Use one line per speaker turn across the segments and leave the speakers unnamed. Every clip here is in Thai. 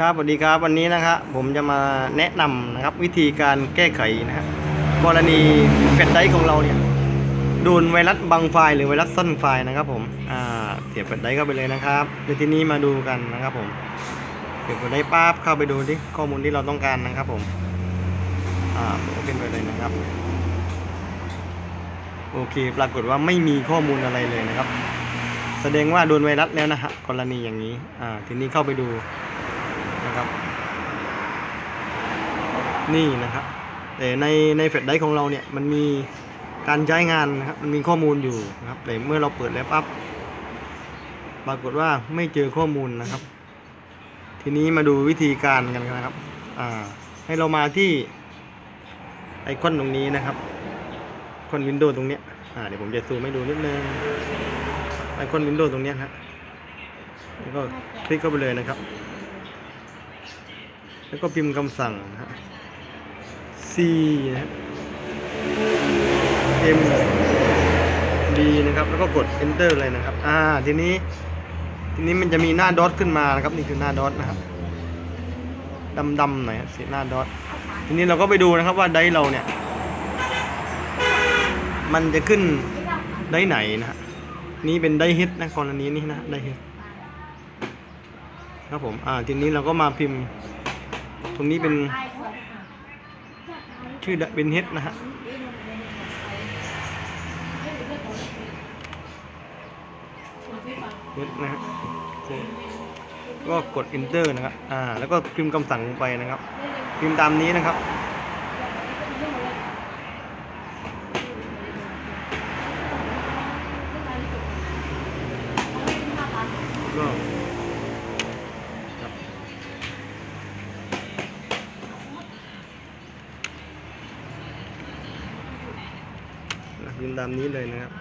ครับสวัสดีครับวันนี้นะครับผมจะมาแนะนำนะครับวิธีการแก้ไขนะฮะกรณีเฟซไดของเราเนี่ยโดนไวรัสบังไฟล์หรือไวรัสซ่อนไฟล์นะครับผมอ่าเสียบเฟซไดเข้าไปเลยนะครับในที่นี้มาดูกันนะครับผมเสียบเฟซไดปั๊บเข้าไปดูที่ข้อมูลที่เราต้องการนะครับผมอ่าโอเคไปเลยนะครับ โอเค ปรากฏว่าไม่มีข้อมูลอะไรเลยนะครับ แสดงว่าโดนไวรัสแล้วนะฮะกรณีอย่างนี้อ่าทีนี้เข้าไปดู นะครับ นี่นะครับแต่ในในเฟซไดร์ของเราเนี่ยมันมีการใช้งานนะครับมันมีข้อมูลอยู่นะครับแต่เมื่อเราเปิดแล้วปั๊บปรากฏว่าไม่เจอข้อมูลนะครับ ทีนี้มาดูวิธีการกันนะครับอ่าให้เรามาที่ไอคอนตรงนี้นะครับไอคอนวินโดว์ตรงเนี้ยอ่าเดี๋ยวผมจะซูมให้ดูนิดนึงไอคอนวินโดว์ตรงเนี้ยครับแล้วก็คลิกเข้าไปเลยนะครับ แล้วก็พิมพ์คำสั่งนะฮะ C นะฮะ M D นะครับ แล้วก็กด enter เลยนะครับ อ่า ทีนี้ ทีนี้มันจะมีหน้าดอทขึ้นมานะครับ นี่คือหน้าดอทนะครับดำๆหน่อยสีหน้าดอท ทีนี้เราก็ไปดูนะครับว่าไดเราเนี่ย มันจะขึ้นไดร์ไหนนะฮะ นี่เป็นไดร์ฮิตนะกรณีนี้นะไดร์ฮิตครับผม อ่า ทีนี้เราก็มาพิมพ์ ตรงนี้เป็นชื่อเป็นเฮดนะฮะเฮดนะฮะก็กด enter นะครับ อ่า แล้วก็พิมพ์คำสั่งลงไปนะครับ พิมพ์ตามนี้นะครับก็ครับ พิมพ์ตามนี้เลยนะครับ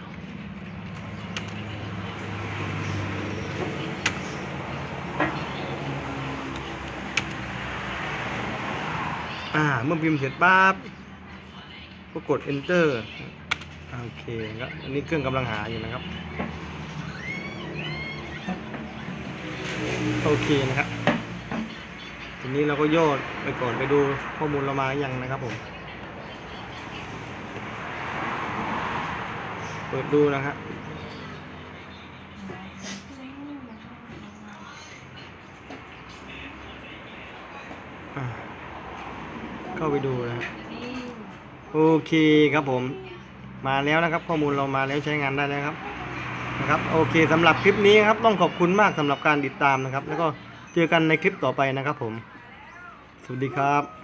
อ่าเมื่อพิมพ์เสร็จปั๊บก็กด enter โอเคครับอันนี้เครื่องกำลังหาอยู่นะครับ โอเคนะครับ ทีนี้เราก็โยนไปก่อนไปดูข้อมูลเรามาอยังนะครับผม เปิดดูนะครับเข้าไปดูนะครับโอเคครับผม มาแล้วนะครับ ข้อมูลเรามาแล้วใช้งานได้แล้วครับนะครับ โอเคสำหรับคลิปนี้ครับต้องขอบคุณมากสำหรับการติดตามนะครับ แล้วก็เจอกันในคลิปต่อไปนะครับผม สวัสดีครับ